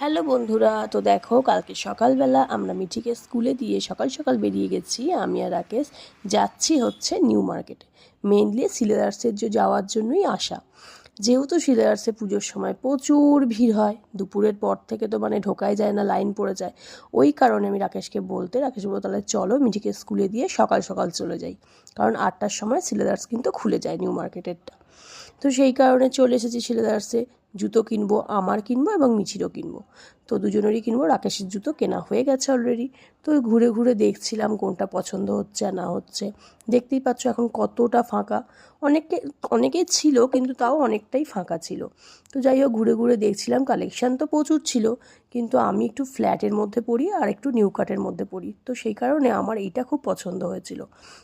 Hello বন্ধুরা, তো দেখো কালকে সকালবেলা আমরা মিঠিকে স্কুলে দিয়ে সকাল সকাল বেরিয়ে গেছি, আমি আর রাকেশ যাচ্ছি হচ্ছে নিউ মার্কেটে মেনলি সিলেদার্সের যে যাওয়ার জন্যই আসা। যেহেতু সিলেদার্সে পুজোর সময় প্রচুর ভিড় হয়, দুপুরের পর থেকে তো মানে ঢোকাই যায় না লাইন পড়ে যায়, ওই কারণে আমি রাকেশকে বলতে, রাকেশ বলতো তাহলে চলো মিঠিকে স্কুলে দিয়ে সকাল সকাল চলে যাই। কারণ আটটার সময় সিলেদার্স কিন্তু খুলে যায় নিউ মার্কেটেরটা। তো সেই কারণে চলে এসেছি সিলেদার্সে জুতো কিনবো, আমার কিনবো এবং মিছিরও কিনবো। তো দুজনেরই কিনবো, রাকেশের জুতো কেনা হয়ে গেছে অলরেডি তো ঘুরে ঘুরে দেখছিলাম কোনটা পছন্দ হচ্ছে, না হচ্ছে। দেখতেই পাচ্ছ এখন কতটা ফাঁকা। অনেকে অনেকেই ছিল কিন্তু তাও অনেকটাই ফাঁকা ছিল। তো যাই হোক, ঘুরে ঘুরে দেখছিলাম কালেকশান তো প্রচুর ছিল, কিন্তু আমি একটু ফ্ল্যাটের মধ্যে পড়ি আর একটু নিউ কাটের মধ্যে পড়ি। তো সেই কারণে আমার এইটা খুব পছন্দ হয়েছিল।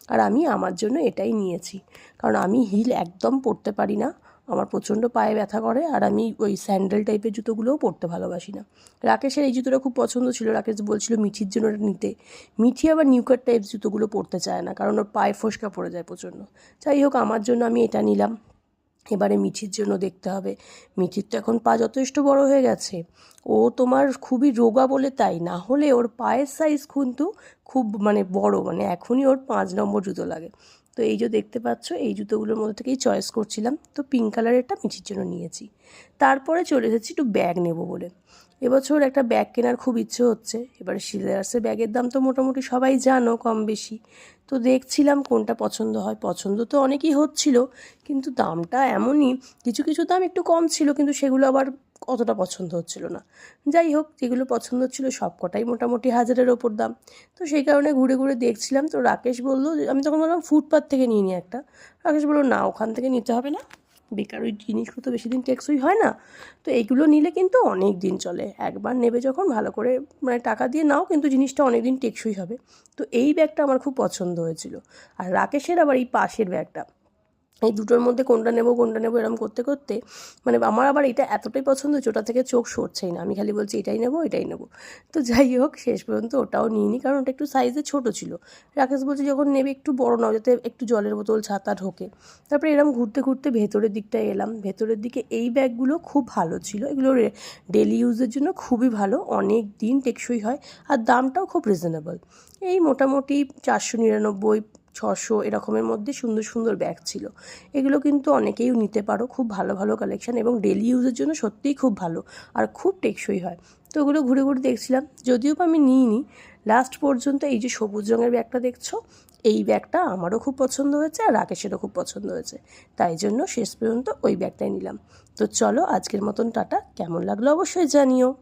আর আমি আমার জন্য এটাই নিয়েছি। কারণ আমি হিল একদম পরতে পারি না। আমার প্রচণ্ড পায়ে ব্যথা করে আর আমি ওই স্যান্ডেল টাইপের জুতোগুলোও পরতে ভালোবাসি না। রাকেশের এই জুতোটা খুব পছন্দ ছিল, রাকেশ বলছিল মিঠির জন্য ওটা নিতে। মিঠি আবার নিউকার টাইপ জুতোগুলো পরতে চায় না, কারণ ওর পায়ে ফোসকা পড়ে যায় প্রচণ্ড। যাই হোক, আমার জন্য আমি এটা নিলাম। এবারে মিঠির জন্য দেখতে হবে। মিঠির তো এখন পা যথেষ্ট বড় হয়ে গেছে। ও তোমার খুবই রোগা বলে তাই, না হলে ওর পায়ের সাইজ কিন্তু খুব মানে বড় মানে এখনই ওর পাঁচ নম্বর জুতো লাগে। তো এই যে দেখতে পাচ্ছ, এই জুতোগুলোর মধ্যে থেকেই চয়েস করছিলাম। তো পিঙ্ক কালারেরটা মিঠির জন্য নিয়েছি। তারপরে চলে এসেছি একটু ব্যাগ নেব বলে। এবছর একটা ব্যাগ কেনার খুব ইচ্ছে হচ্ছে। এবারে সিলার্সের ব্যাগের দাম তো মোটামুটি সবাই জানো কম বেশি। তো দেখছিলাম কোনটা পছন্দ হয়। পছন্দ তো অনেকই হচ্ছিল, কিন্তু দামটা এমনই। কিছু কিছু দাম একটু কম ছিল, কিন্তু সেগুলো আবার অতটা পছন্দ হচ্ছিল না। যাই হোক, যেগুলো পছন্দ হচ্ছিল সব কটাই মোটামুটি হাজারের ওপর দাম। তো সেই কারণে ঘুরে ঘুরে দেখছিলাম। তো রাকেশ বলল আমি তখন বললাম ফুটপাথ থেকে নিয়ে নিই একটা। রাকেশ বলল, না, ওখান থেকে নিতে হবে না। বেকার ওই জিনিসগুলো তো বেশি দিন টেকসই হয় না। তো এইগুলো নিলে কিন্তু অনেক দিন চলে। একবার নেবে যখন, ভালো করে মানে টাকা দিয়ে নাও, কিন্তু জিনিসটা অনেক দিন টেকসই হবে। তো এই ব্যাগটা আমার খুব পছন্দ হয়েছিল। আর রাকেশের আবার এই পাশের ব্যাগটা। এই দুটোর মধ্যে কোনটা নেব কোনটা নেব এরকম করতে করতে মানে আমার আবার এটা এতটাই পছন্দ হচ্ছে ওটা থেকে চোখ সরছেই না। আমি খালি বলছি এটাই নেব এটাই নেব। তো যাই হোক, শেষ পর্যন্ত ওটাও নিয়ে নিই কারণ ওটা একটু সাইজে ছোটো ছিল। রাকেশ বলছে যখন নেবে একটু বড় নাও, যাতে একটু জলের বোতল ছাতা ঢোকে। তারপরে এরম ঘুরতে ঘুরতে ভেতরের দিকটায় এলাম। ভেতরের দিকে এই ব্যাগগুলো খুব ভালো ছিল। এগুলো ডেলি ইউজের জন্য খুবই ভালো, অনেক দিন টেকসই হয়, আর দামটাও খুব রিজনেবল এই মোটামুটি চারশো নিরানব্বই ছশো এরকমের মধ্যে সুন্দর সুন্দর ব্যাগ ছিল। এগুলো কিন্তু অনেকেই নিতে পারো, খুব ভালো ভালো কালেকশান এবং ডেলি ইউজের জন্য সত্যিই খুব ভালো আর খুব টেকসই হয়। তো ওগুলো ঘুরে ঘুরে দেখছিলাম, যদিও বা আমি নিইনি লাস্ট পর্যন্ত এই যে সবুজ রঙের ব্যাগটা দেখছ, এই ব্যাগটা আমারও খুব পছন্দ হয়েছে আর রাকেশেরও খুব পছন্দ হয়েছে। তাই জন্য শেষ পর্যন্ত ওই ব্যাগটাই নিলাম। তো চলো আজকের মতন টাটা, কেমন লাগল অবশ্যই জানিও।